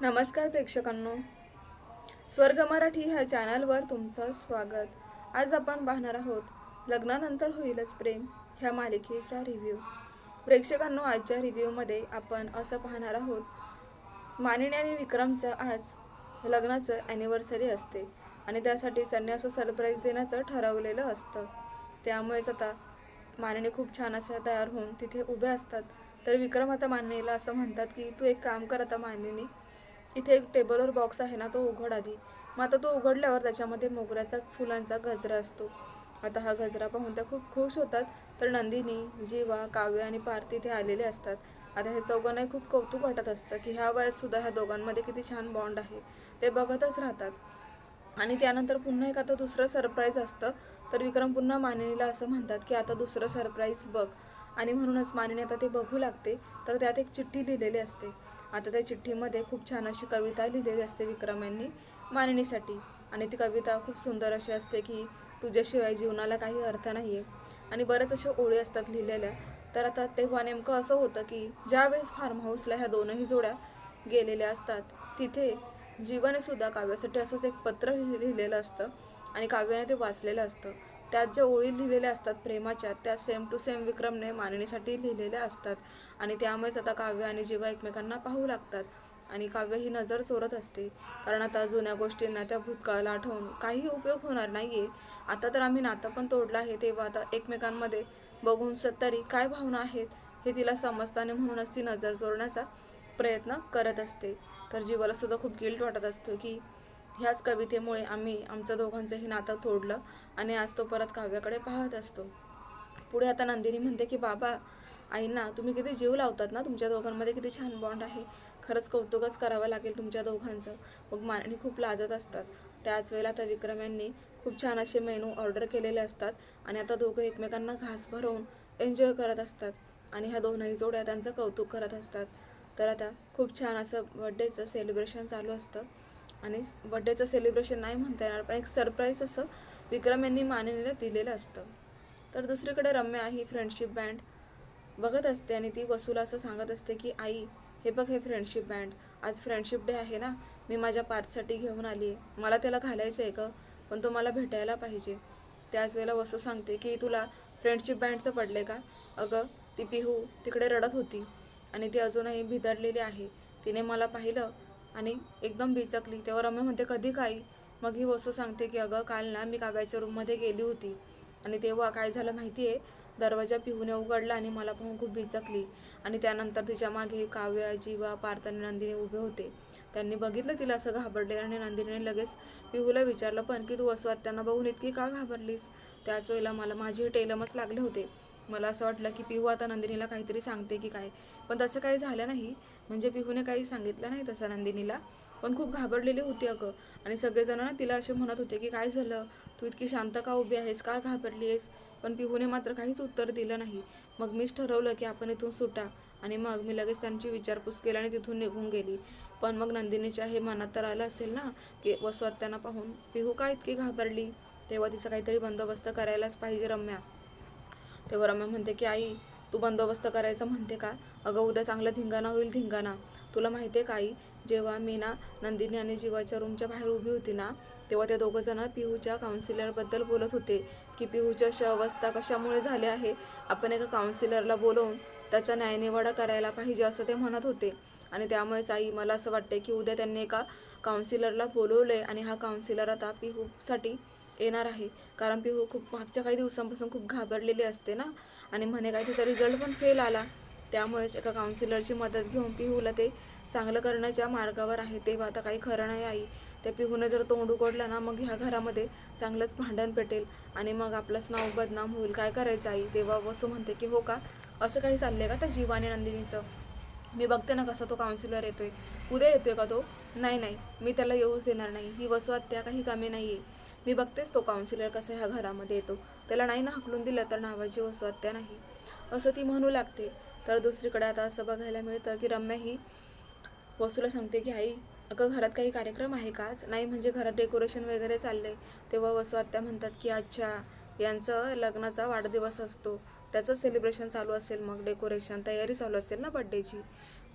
नमस्कार प्रेक्षकांनो. स्वर्ग मराठी ह्या चॅनलवर तुमचं स्वागत. आज आपण पाहणार आहोत लग्नानंतर होईलच प्रेम ह्या मालिकेचा रिव्ह्यू प्रेक्षकांनो आजच्या रिव्ह्यूमध्ये आपण असं पाहणार आहोत मानिनी आणि विक्रमचं आज लग्नाचं ॲनिव्हर्सरी असते आणि त्यासाठी त्यांनी असं सरप्राईज देण्याचं ठरवलेलं असतं. त्यामुळेच आता मानिनी खूप छान असं तयार होऊन तिथे उभे असतात. तर विक्रम आता मानिनीला असं म्हणतात की तू एक काम कर आता मानिनी इथे एक टेबलवर बॉक्स आहे ना तो उघड आधी. मग आता तो उघडल्यावर त्याच्यामध्ये मोगऱ्याचा फुलांचा गजरा असतो. आता हा गजरा पाहून त्या खूप खुश होतात. तर नंदिनी जीवा काव्य आणि पार्थ इथे आलेले असतात. आता हे चौघांनाही खूप कौतुक वाटत असतं की ह्या वयात सुद्धा ह्या दोघांमध्ये किती छान बॉन्ड आहे. ते बघतच राहतात. आणि त्यानंतर पुन्हा एक आता दुसरं सरप्राईज असतं. तर विक्रम पुन्हा मानिनीला असं म्हणतात की आता दुसरं सरप्राईज बघ. आणि म्हणूनच मानिनी आता ते बघू लागते. तर त्यात एक चिठ्ठी लिहिलेली असते. आता त्या चिठ्ठीमध्ये खूप छान अशी कविता लिहिलेली असते विक्रम यांनी मानिनीसाठी आणि ती कविता खूप सुंदर अशी असते की तुझ्याशिवाय जीवनाला काही अर्थ नाही आहे आणि बऱ्याच अशा ओळी असतात लिहिलेल्या. तर आता तेव्हा नेमकं असं होतं की ज्यावेळेस फार्म हाऊसला ह्या दोनही जोड्या गेलेल्या असतात तिथे जीवनसुद्धा काव्यासाठी असंच एक पत्र लिहिलेलं असतं आणि काव्याने ते वाचलेलं असतं. त्यात ज्या ओळी लिहिलेल्या असतात प्रेमाच्या त्या सेम टू सेम विक्रमने मानणीसाठी लिहिलेल्या असतात. आणि त्यामुळेच आता काव्य आणि जीवा एकमेकांना पाहू लागतात. आणि काव्य ही नजर चोरत असते. कारण आता जुन्या गोष्टींना त्या भूतकाळाला आठवून काही उपयोग होणार नाहीये. आता तर आम्ही नातं पण तोडलं आहे. तेव्हा आता एकमेकांमध्ये बघून सत्तरी काय भावना आहेत हे तिला समजताने म्हणूनच ती नजर चोरण्याचा प्रयत्न करत असते. तर जीवाला सुद्धा खूप गिल्ट वाटत असतो की ह्याच कवितेमुळे आम्ही आमचं दोघांचंही नातं तोडलं आणि आज तो परत काव्याकडे पाहत असतो. पुढे आता नंदिनी म्हणते की बाबा आईंना तुम्ही किती जीव लावतात ना? तुमच्या दोघांमध्ये किती छान बॉन्ड आहे. खरंच कौतुकच करावं लागेल तुमच्या दोघांचं. मग मारणी खूप लाजत असतात. त्याच वेळेला आता विक्रम यांनी खूप छान असे मेनू ऑर्डर केलेले असतात आणि आता दोघं एकमेकांना घास भरवून एन्जॉय करत असतात आणि ह्या दोनही जोड्या त्यांचं कौतुक करत असतात. तर आता खूप छान असं बड्डेचं सेलिब्रेशन चालू असतं. आणि बड्डेचं सेलिब्रेशन नाही म्हणता येणार पण एक सरप्राईज असं विक्रम यांनी मानिनीला दिलेलं असतं. तर दुसरीकडे रम्या ही फ्रेंडशिप बँड बघत असते आणि ती वसूला असं सांगत असते की आई हे बघ हे फ्रेंडशिप बँड आज फ्रेंडशिप डे आहे ना? मी माझ्या पार्थसाठी घेऊन आली आहे मला त्याला घालायचं आहे का पण तो मला भेटायला पाहिजे. त्याच वेळेला वसू सांगते की तुला फ्रेंडशिप बँडचं पडले का? अगं ती पिहू तिकडे रडत होती आणि ती अजूनही भिदडलेली आहे. तिने मला पाहिलं आणि एकदम बिचकली. तेव्हा रम्या म्हणते कधी काही? मग ही वसू सांगते की अगं काल ना मी काव्याच्या रूममध्ये गेली होती आणि तेव्हा काय झालं माहिती आहे दरवाजा पिहूने उघडला आणि मला पाहून खूप बिचकली. आणि त्यानंतर तिच्यामागे काव्य जीवा पार्थ आणि नंदिनी उभे होते. त्यांनी बघितलं तिला असं घाबरले आणि नंदिनीने लगेच पिहूला विचारलं पण की तू वसू त्यांना बघून इतकी का घाबरलीस? त्याच वेळेला मला माझी टेलमच लागले होते. मला असं वाटलं की पिहू आता नंदिनीला काहीतरी सांगते की काय. पण तसं काही झालं नाही. म्हणजे पिहूने काही सांगितलं नाही तसं नंदिनीला. पण खूप घाबरलेली होती अगं. आणि सगळेजण ना तिला असे म्हणत होते की काय झालं? तू इतकी शांत का उभी आहेस? का घाबरली आहेस? पण पिहूने मात्र काहीच उत्तर दिलं नाही. मग मीच ठरवलं की आपण इथून सुटा. आणि मग मी लगेच त्यांची विचारपूस केली आणि तिथून निघून गेली. पण मग नंदिनीच्या हे मनात तर आलं असेल ना की वसू त्यांना पाहून पिहू का इतकी घाबरली? तेव्हा तिचा काहीतरी बंदोबस्त करायलाच पाहिजे रम्या. तेव्हा रम्या म्हणते की आई तू बंदोबस्त करायचं म्हणते का? अगं उद्या चांगला धिंगाणा होईल धिंगाणा. तुला माहिती आहे का आई जेव्हा मी ना नंदिनी आणि जीवाच्या रूमच्या बाहेर उभी होती ना तेव्हा ते दोघं जण पिहूच्या काउन्सिलरबद्दल बोलत होते की पिहूच्या अशी अवस्था कशामुळे झाली आहे? आपण एका काउन्सिलरला बोलवून त्याचा न्यायनिवाडा करायला पाहिजे असं ते म्हणत होते. आणि त्यामुळेच आई मला असं वाटते की उद्या त्यांनी एका काउन्सिलरला बोलवलंय आणि हा काउन्सिलर आता पिहूसाठी येणार आहे. कारण पिहू खूप मागच्या काही दिवसांपासून खूप घाबरलेली असते ना. आणि म्हणे काय तिचा रिझल्ट पण फेल आला. त्यामुळेच एका काउन्सिलरची मदत घेऊन पिहूला ते चांगलं करण्याच्या मार्गावर आहे. तेव्हा आता काही खरं नाही आई. त्या पिहूने जर तोंड उघडलं ना मग ह्या घरामध्ये चांगलंच भांडण पेटेल. आणि मग आपलंच नाव बदनाम होईल. काय करायचं आई? तेव्हा वसू म्हणते की हो का? असं काही चाललंय का त्या जीवाने आणि नंदिनीचं? मी बघते ना कसा तो काउन्सिलर येतोय. उद्या येतोय का तो? नाही नाही. मी त्याला येऊच देणार नाही. ही वसू आत्या काही कमी नाही आहे मी बघतेच तो काउन्सिलर कसा ह्या घरामध्ये येतो. त्याला नाही ना हकलून दिलं तर नावाची वस्तू हत्या नाही. असं ती म्हणू लागते. तर दुसरीकडे आता असं बघायला मिळतं की रम्या ही वसूला सांगते की आई अगं घरात काही कार्यक्रम आहे काच नाही म्हणजे घरात डेकोरेशन वगैरे चाललंय. तेव्हा वसू आत्या म्हणतात की अच्छा यांचं लग्नाचा वाढदिवस असतो. त्याचं सेलिब्रेशन चालू असेल मग डेकोरेशन तयारी चालू असेल ना बड्डेची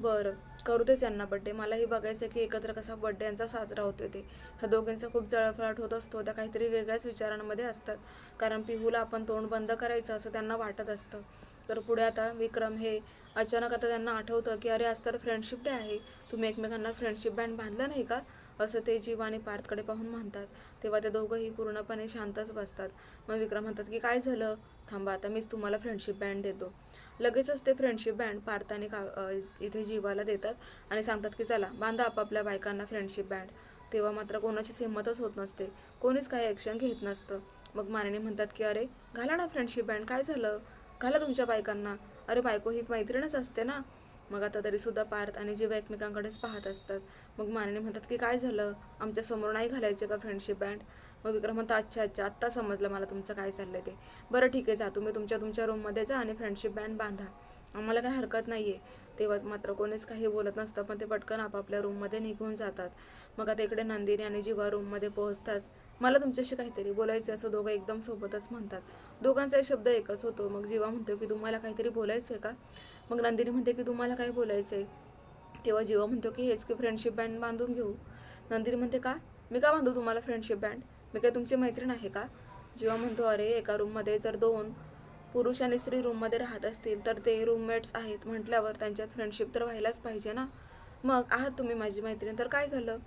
बरं करू देच यांना बड्डे मलाही बघायचं की एकत्र कसा बड्डे यांचा साजरा होतो ते. ह्या दोघींचा खूप जळफळाट होत असतो त्या काहीतरी वेगळ्याच विचारांमध्ये असतात. कारण पिहूला आपण तोंड बंद करायचं असं त्यांना वाटत असतं. तर पुढे आता विक्रम हे अचानक आता त्यांना आठवतं की अरे आज तर फ्रेंडशिप डे आहे. तुम्ही एकमेकांना फ्रेंडशिप बँड बांधला नाही का? असं ते जीव आणि पार्थकडे पाहून म्हणतात. तेव्हा ते दोघंही पूर्णपणे शांतच बसतात. मग विक्रम म्हणतात की काय झालं? थांबा आता मीच तुम्हाला फ्रेंडशिप बँड देतो. लगेचच ते फ्रेंडशिप बँड पार्थाने का इथे जीवाला देतात आणि सांगतात की चला बांधा आपापल्या बायकांना फ्रेंडशिप बँड तेव्हा मात्र कोणाचीच हिंमतच होत नसते. कोणीच काही ॲक्शन घेत नसतं. मग मानेने म्हणतात की अरे घाला ना फ्रेंडशिप बँड काय झालं? घाला तुमच्या बायकांना. अरे बायको ही मैत्रीणच असते ना. मग आता तरीसुद्धा पार्थ आणि जीवा एकमेकांकडेच पाहत असतात. मग मानेने म्हणतात की काय झालं? आमच्यासमोर नाही घालायचे का फ्रेंडशिप बँड मग विक्रम म्हणतो अच्छा अच्छा आत्ता समजलं मला तुमचं काय चाललंय ते. बरं ठीक आहे जा. तुम्ही तुमच्या तुमच्या रूममध्ये जा आणि फ्रेंडशिप बँड बांधा. आम्हाला काही हरकत नाही आहे तेव्हा मात्र कोणीच काही बोलत नसतं पण ते पटकन आपापल्या रूममध्ये निघून जातात. मग आता इकडे नंदिनी आणि जीवा रूममध्ये पोहोचताच मला तुमच्याशी काहीतरी बोलायचं असं दोघं एकदम सोबतच म्हणतात. दोघांचाही शब्द एकच होतो. मग जीवा म्हणतो की तुम्हाला काहीतरी बोलायचं आहे का? मग नंदिनी म्हणते की तुम्हाला काय बोलायचं आहे तेव्हा जीवा म्हणतो की हेच की फ्रेंडशिप बँड बांधून घेऊ. नंदिनी म्हणते का? मी का बांधू तुम्हाला फ्रेंडशिप बँड मी काय तुमची मैत्रीण आहे का? जेव्हा म्हणतो अरे एका रूममध्ये जर दोन पुरुष आणि स्त्री रूममध्ये राहत असतील तर ते रूममेट्स आहेत. म्हटल्यावर त्यांच्यात फ्रेंडशिप तर व्हायलाच पाहिजे ना? मग आहात तुम्ही माझी मैत्रीण तर काय झालं?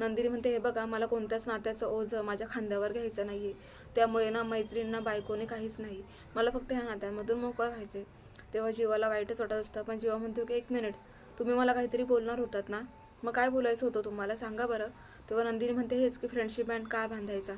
नंदिनी म्हणते हे बघा मला कोणत्याच नात्याचं ओझं माझ्या खांद्यावर घ्यायचं नाही आहे त्यामुळे ना मैत्रीण ना बायकोने काहीच नाही. मला फक्त ह्या नात्यांमधून मोकळं व्हायचं तेव्हा जीवाला वाईटच वाटत असतं पण जीवा म्हणतो की एक मिनिट तुम्ही मला काहीतरी बोलणार होतात ना? मग काय बोलायचं होतं तुम्हाला? सांगा बरं. तेव्हा नंदिनी म्हणते हेच की फ्रेंडशिप बँड का बांधायचा?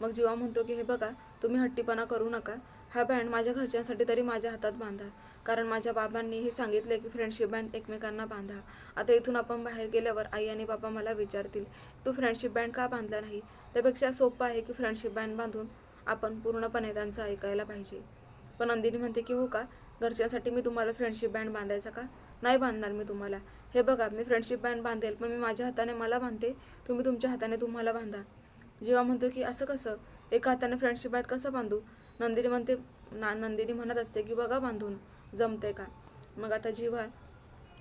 मग जीवा म्हणतो की हे बघा तुम्ही हट्टीपणा करू नका. हा बँड माझ्या घरच्यांसाठी तरी माझ्या हातात बांधा. कारण माझ्या बाबांनी हे सांगितले की फ्रेंडशिप बँड एकमेकांना बांधा. आता इथून आपण बाहेर गेल्यावर आई आणि बाबा मला विचारतील तू फ्रेंडशिप बँड का बांधला नाही? त्यापेक्षा सोपं आहे की फ्रेंडशिप बँड बांधून आपण पूर्णपणे त्यांचं ऐकायला पाहिजे. पण नंदिनी म्हणते की हो का? घरच्यांसाठी मी तुम्हाला फ्रेंडशिप बँड बांधायचा का? नाही बांधणार मी तुम्हाला. हे बघा मी फ्रेंडशिप बँड बांधेल पण मी माझ्या हाताने मला बांधते तुम्ही तुमच्या हाताने तुम्हाला बांधा. जेव्हा म्हणतो की असं कसं? एका हाताने फ्रेंडशिप बँड कसं बांधू? नंदिनी म्हणते ना नंदिनी म्हणत असते की बघा बांधून जमते का? मग आता जेव्हा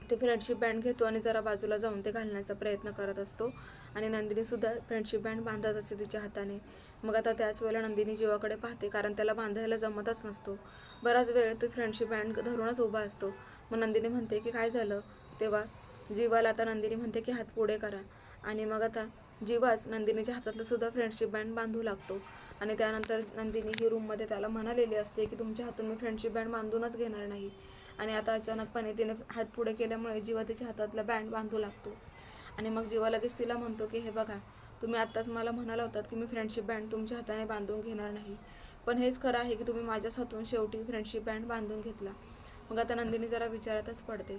ते फ्रेंडशिप बँड घेतो आणि जरा बाजूला जाऊन ते घालण्याचा प्रयत्न करत असतो आणि नंदिनीसुद्धा फ्रेंडशिप बँड बांधत असते तिच्या हाताने मग आता त्याच वेळेला नंदिनी जीवाकडे पाहते कारण त्याला बांधायला जमतच नसतो. बराच वेळ तो फ्रेंडशिप बँड धरूनच उभा असतो. मग नंदिनी म्हणते की काय झालं? तेव्हा जीवाला आता नंदिनी म्हणते की हात पुढे करा. आणि मग आता जीवाच नंदिनीच्या हातातलं सुद्धा फ्रेंडशिप बँड बांधू लागतो. आणि त्यानंतर नंदिनी ही रूममध्ये त्याला म्हणालेली असते की तुमच्या हातून मी फ्रेंडशिप बँड बांधूनच घेणार नाही. आणि आता अचानकपणे तिने हात पुढे केल्यामुळे जीवा तिच्या हातातला बँड बांधू लागतो. आणि मग जीवा लगेच तिला म्हणतो की हे बघा तुम्ही आत्ताच मला म्हणाला होतात की मी फ्रेंडशिप बँड तुमच्या हाताने बांधून घेणार नाही. पण हेच खरं आहे की तुम्ही माझ्याच हातून शेवटी फ्रेंडशिप बँड बांधून घेतला. मग आता नंदिनी जरा विचारातच पडते.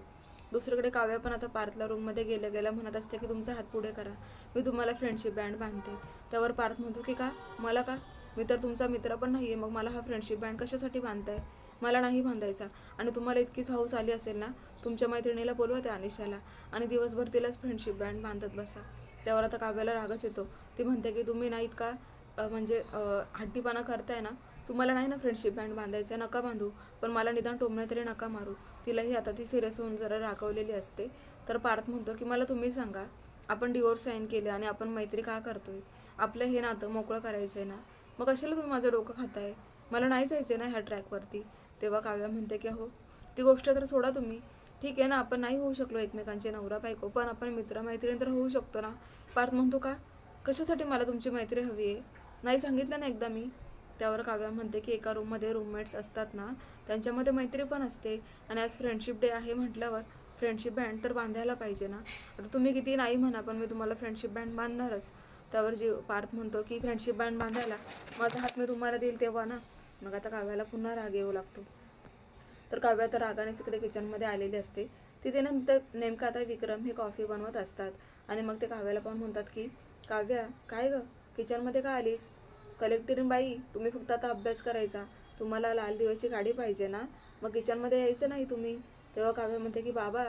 दुसरीकडे काव्या पण आता पार्थला रूममध्ये गेल्या गेल्या म्हणत असते की तुमचा हात पुढे करा. मी तुम्हाला फ्रेंडशिप बँड बांधते. त्यावर पार्थ म्हणतो की का? मला का? मी तर तुमचा मित्र पण नाही आहे मग मला हा फ्रेंडशिप बँड कशासाठी बांधताय? मला नाही बांधायचा. आणि तुम्हाला इतकीच हौस आली असेल ना तुमच्या मैत्रिणीला बोलवा त्या अनिशाला. आणि दिवसभर तिलाच फ्रेंडशिप बँड बांधत बसा. त्यावर आता काव्याला रागच येतो. ती म्हणते की तुम्ही नाहीत का म्हणजे हट्टीपणा करताय ना तुम्हाला नाही ना फ्रेंडशिप बँड बांधायचं आहे नका बांधू. पण मला निदान टोमणे तरी नका मारू. तिलाही आता ती सिरियस होऊन जरा रागवलेली असते. तर पार्थ म्हणतो की मला तुम्ही सांगा आपण डिवोर्स साईन केले आणि आपण मैत्री का करतोय? आपलं हे नातं मोकळं करायचं आहे ना? मग कशाला तुम्ही माझं डोकं खाताय? मला नाही जायचं आहे ना ह्या ट्रॅकवरती तेव्हा काव्या म्हणते की हो ती गोष्ट तर सोडा तुम्ही. ठीक आहे ना आपण नाही होऊ शकलो एकमेकांचे नवरा बायको पण आपण मित्रमैत्रिणी तर होऊ शकतो ना. पार्थ म्हणतो का कशासाठी मला तुमची मैत्री हवी आहे? नाही सांगितलं ना एकदा मी? त्यावर काव्या म्हणते की एका रूममध्ये रूममेट्स असतात ना त्यांच्यामध्ये मैत्री पण असते. आणि आज फ्रेंडशिप डे आहे म्हटल्यावर फ्रेंडशिप बँड तर बांधायला पाहिजे ना? आता तुम्ही किती नाही म्हणा पण मी तुम्हाला फ्रेंडशिप बँड बांधणारच. त्यावर जी पार्थ म्हणतो की फ्रेंडशिप बँड बांधायला माझा हात मी तुम्हाला देईल तेव्हा ना? मग आता काव्याला पुन्हा राग येऊ लागतो. तर काव्या तर रागाने तिकडे किचनमध्ये आलेली असते. तिथे नंतर नेमकं आता विक्रम हे कॉफी बनवत असतात. आणि मग ते काव्याला पण म्हणतात की काव्या काय गं? किचनमध्ये का आलीस? कलेक्टरीन बाई तुम्ही फक्त आता अभ्यास करायचा. तुम्हाला लाल दिव्याची गाडी पाहिजे ना? मग किचनमध्ये यायचं नाही तुम्ही. तेव्हा काव्या म्हणते की बाबा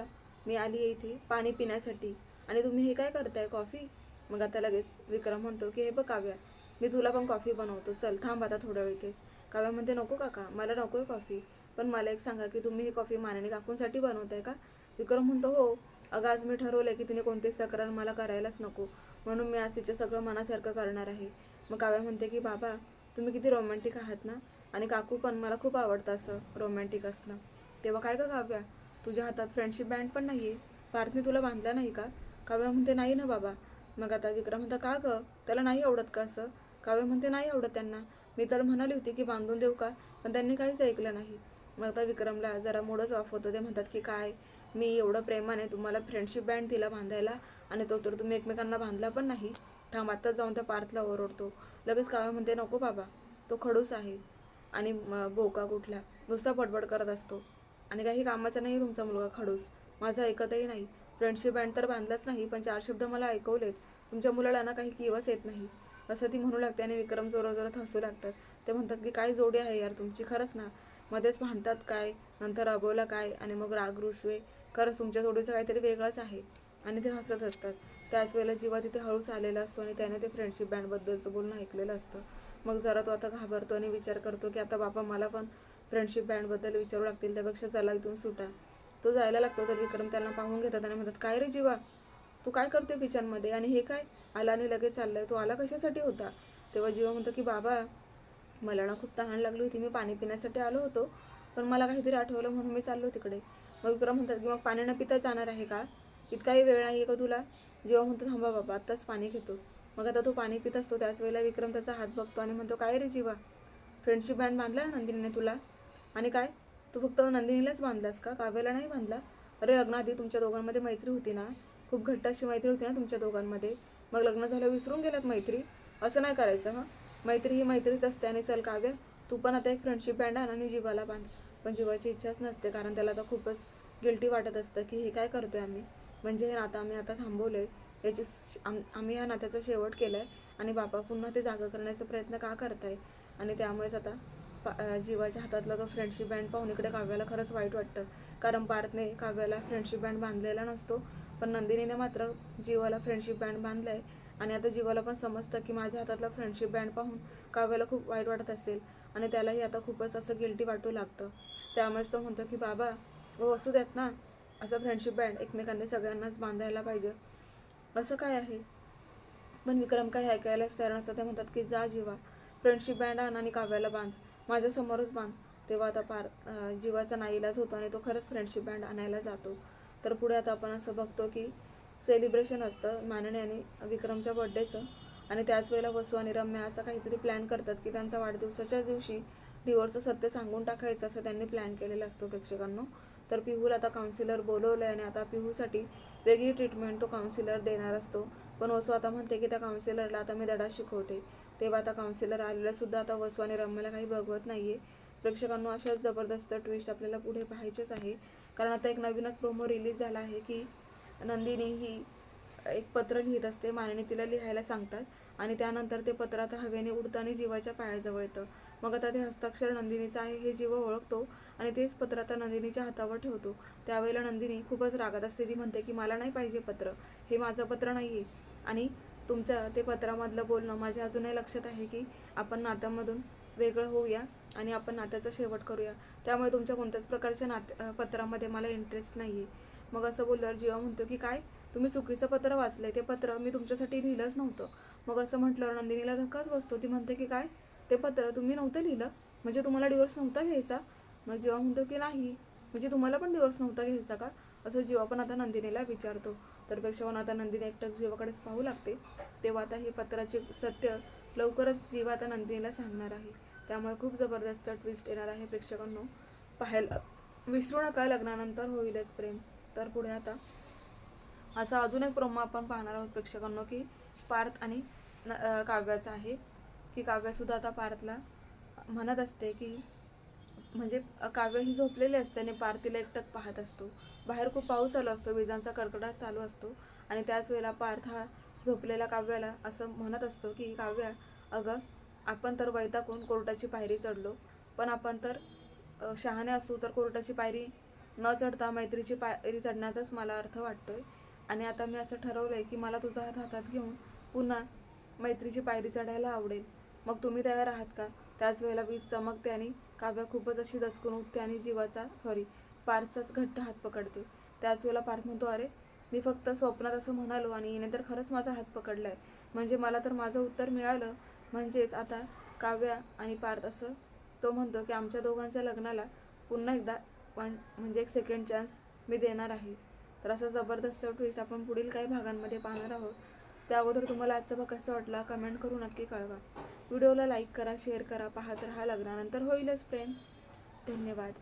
मी आली आहे इथे पाणी पिण्यासाठी. आणि तुम्ही हे काय करताय? कॉफी? मग आता लगेच विक्रम म्हणतो की हे बघ काव्या मी तुला पण कॉफी बनवतो. चल थांब आता थोड्या वेळ इथेच काव्या म्हणते नको काका मला नको आहे कॉफी. पण मला एक सांगा की तुम्ही ही कॉफी मानणी काकूंसाठी बनवताय का? विक्रम म्हणतो हो. अगं आज मी ठरवलंय की तिने कोणतीच तक्रार मला करायलाच नको. म्हणून मी आज तिचं सगळं मनासारखं करणार आहे. मग काव्या म्हणते की बाबा तुम्ही किती रोमॅन्टिक आहात ना? आणि काकू पण मला खूप आवडतं असं रोमॅन्टिक असणं. तेव्हा काय का काव्या? तुझ्या हातात फ्रेंडशिप बँड पण नाही आहे पार्थने तुला बांधला नाही का? काव्या म्हणते नाही ना बाबा. मग आता विक्रम म्हणता का ग? त्याला नाही आवडत का असं? काव्य म्हणते नाही आवडत त्यांना. मी तर म्हणाली होती की बांधून देऊ का? पण त्यांनी काहीच ऐकलं नाही. मग आता विक्रमला जरा मूडच ऑफ होतो. ते म्हणतात की काय? मी एवढं प्रेमाने तुम्हाला फ्रेंडशिप बँड दिला बांधायला आणि तो तर तुम्ही एकमेकांना बांधला पण नाही. थांब आत्ताच जाऊन त्या पार्थला ओरडतो. लगेच काव्य म्हणते नको बाबा. तो खडूस आहे. आणि बोका कुठला नुसता बडबड करत असतो. आणि काही कामाचा नाही तुमचा मुलगा खडूस. माझं ऐकतही नाही. फ्रेंडशिप बँड तर बांधलाच नाही पण चार शब्द मला ऐकवलेत. तुमच्या मुलाला ना काही किवच येत नाही. असं ती म्हणू लागते आणि विक्रम जोराजोरात हसू लागतात. ते म्हणतात की काय जोडी आहे यार तुमची? खरंच ना? मध्येच भांडतात काय? नंतर राबवला काय? आणि मग राग रुसवे? खरंच तुमच्या जोडीचं काहीतरी वेगळंच आहे. आणि ते हसत असतात. त्याच वेळेला जीवा तिथे हळूच आलेला असतो आणि त्याने ते फ्रेंडशिप बँडबद्दलचं बोलणं ऐकलेलं असतं. मग जरा तो आता घाबरतो आणि विचार करतो की आता बाबा मला पण फ्रेंडशिप बँडबद्दल विचारू लागतील त्यापेक्षा चला इथून सुटा. तो जायला लागतो तर विक्रम त्याला पाहून घेतात आणि म्हणतात काय रे जीवा? तू काय करतोय किचनमध्ये? आणि हे काय? आला आणि लगेच चाललाय. तो आला कशासाठी होता? तेव्हा जीवा म्हणतो की बाबा मला ना खूप तहान लागली होती. मी पाणी पिण्यासाठी आलो होतो पण मला काहीतरी आठवलं म्हणून मी चाललो तिकडे. मग विक्रम म्हणतात की मग पाणी न पिता जाणार आहे का? इतकाही वेळ नाही आहे का तुला? जेव्हा म्हणतो थांबा बाबा आत्ताच पाणी घेतो. मग आता तो पाणी पित असतो त्याच वेळेला विक्रम त्याचा हात बघतो आणि म्हणतो काय रे जीवा? फ्रेंडशिप बँड बांधला ना नंदिनीने तुला? आणि काय? तू फक्त नंदिनीलाच बांधलास का? काव्याला नाही बांधला? अरे लग्नाआधी तुमच्या दोघांमध्ये मैत्री होती ना? खूप घट्ट अशी मैत्री होती ना तुमच्या दोघांमध्ये? मग लग्न झालं विसरून गेलात मैत्री? असं नाही करायचं हां? मैत्री ही मैत्रीच असते आणि चल काव्य तू पण आता एक फ्रेंडशिप बँड आण आणि जीवाला बांध. पण जीवाची इच्छाच नसते कारण त्याला आता खूपच गिल्टी वाटत असतं की हे काय करतोय आम्ही? म्हणजे हे आता आम्ही आता थांबवलंय. याची आम- आम्ही या नात्याचा शेवट केलाय आणि बाबा पुन्हा ते जागा करण्याचा प्रयत्न का करताय? आणि त्यामुळेच आता पा- जीवाच्या हातातला तो फ्रेंडशिप बँड पाहून इकडे काव्याला खरंच वाईट वाटतं. कारण पार्थने काव्याला फ्रेंडशिप बँड बांधलेला नसतो पण नंदिनीने मात्र जीवाला फ्रेंडशिप बँड बांधलाय. आणि आता जीवाला पण समजतं की माझ्या हातातला फ्रेंडशिप बँड पाहून काव्याला खूप वाईट वाटत असेल. आणि त्यालाही आता खूपच असं गिल्टी वाटू लागतं. त्यामुळेच तो म्हणतो की बाबा व असू देत ना. असं फ्रेंडशिप बँड एकमेकांनी सगळ्यांनाच बांधायला पाहिजे. असं काय आहे? पण विक्रम काही ऐकायलाच तयार नसतात ते म्हणतात की जा जीवा फ्रेंडशिप बँड आण आणि काव्याला बांध. माझ्यासमोरच बांध. तेव्हा आता पार जीवाचा नाईलाज होतो आणि तो खरंच फ्रेंडशिप बँड आणायला जातो. तर पुढे आता आपण असं बघतो की सेलिब्रेशन असतं माननी आणि विक्रमच्या बर्थडेचं आणि त्याच वेळेला वसू आणि रम्या असं काहीतरी प्लॅन करतात की त्यांचा वाढदिवसाच्याच दिवशी डिवोर्सचं सत्य सांगून टाकायचं असं त्यांनी प्लॅन केलेलं असतो प्रेक्षकांनो. तर पिहूला आता काउन्सिलर बोलवलं आहे आणि आता पिहूसाठी वेगळी ट्रीटमेंट तो काउन्सिलर देणार असतो. पण वसू आता म्हणते की त्या काउन्सिलरला आता मी धडा शिकवते. तेव्हा आता काउन्सिलर आलेला सुद्धा आता वसू आणि रम्याला काही बघवत नाहीये. प्रेक्षकांना अशाच जबरदस्त ट्विस्ट आपल्याला पुढे पाहायचेच आहे. कारण आता एक नवीनच प्रोमो रिलीज झाला आहे की नंदिनी ही एक पत्र लिहित असते. माननी तिला लिहायला सांगतात. आणि त्यानंतर ते पत्र आता हवेने उडताना जीवाच्या पायाजवळ येतं. मग आता ते हस्ताक्षर नंदिनीचं आहे हे जीव ओळखतो. आणि तेच पत्र आता नंदिनीच्या हातावर ठेवतो. त्यावेळेला नंदिनी खूपच रागात असते. ती म्हणते की मला नाही पाहिजे पत्र. हे माझं पत्र नाही आहे आणि तुमच्या ते पत्रामधलं बोलणं माझ्या अजूनही लक्षात आहे की आपण नात्यामधून वेगळं होऊया आणि आपण नात्याचा शेवट करूया. त्यामुळे तुमच्या कोणत्याच प्रकारच्या नात्या पत्रामध्ये मला इंटरेस्ट नाही आहे मग असं बोलल्यावर जीवा म्हणतो की काय? तुम्ही चुकीचं पत्र वाचलंय. ते पत्र मी तुमच्यासाठी लिहिलंच नव्हतं. मग असं म्हटल्यावर नंदिनीला धक्काच बसतो. ती म्हणते की काय? ते पत्र तुम्ही नव्हतं लिहिलं? म्हणजे तुम्हाला डिवोर्स नव्हता घ्यायचा? मग जीवा म्हणतो की नाही म्हणजे तुम्हाला पण डिवोर्स नव्हता घ्यायचा का? असं जीवा पण आता नंदिनीला विचारतो तर पेक्षा आता नंदिनी एकटक जीवाकडेच पाहू लागते तेव्हा आता हे पत्राचे सत्य लवकरच जीवा आता नंदिनीला सांगणार आहे. त्यामुळे खूप जबरदस्त ट्विस्ट येणार आहे प्रेक्षकांनो. पाहायला विसरू नका लग्नानंतर होईलच प्रेम. तर पुढे आता असा अजून एक प्रोमो आपण पाहणार आहोत प्रेक्षकांनो की पार्थ आणि न- काव्याचा आहे. की काव्यासुद्धा आता पार्थला म्हणत असते की म्हणजे काव्य ही झोपलेली असते आणि पार्थिला एकटक पाहत असतो. बाहेर खूप पाऊस चालू असतो विजांचा कडकडाट चालू असतो आणि त्याच वेळेला पार्थ हा झोपलेल्या काव्याला असं म्हणत असतो की काव्या अगं आपण तर वैतागून कोर्टाची पायरी चढलो पण आपण तर शहाणे असू तर कोर्टाची पायरी न चढता मैत्रीची पायरी चढण्यातच मला अर्थ वाटतोय. आणि आता मी असं ठरवलंय की मला तुझा हात हातात घेऊन पुन्हा मैत्रीची पायरी चढायला आवडेल. मग तुम्ही तयार आहात का? त्याच वेळेला वीज चमकते आणि काव्या खूपच अशी दचकून उठते आणि जीवाचा सॉरी पार्थचाच घट्ट हात पकडते. त्याच वेळेला पार्थ म्हणतो अरे मी फक्त स्वप्नात असं म्हणालो आणि हिने तर खरंच माझा हात पकडलाय. म्हणजे मला तर माझं उत्तर मिळालं. म्हणजेच आता काव्या आणि पार्थ असं तो म्हणतो की आमच्या दोघांच्या लग्नाला पुन्हा एकदा वन म्हणजे एक सेकंड चान्स मी देणार आहे. तर असा जबरदस्त ट्विस्ट आपण पुढील काही भागांमध्ये पाहणार आहोत. त्या अगोदर तुम्हाला आजचा भाग कसा वाटला कमेंट करून नक्की कळवा. व्हिडिओला लाईक करा शेअर करा पाहत राहा. लग्नानंतर होईलच प्रेम धन्यवाद.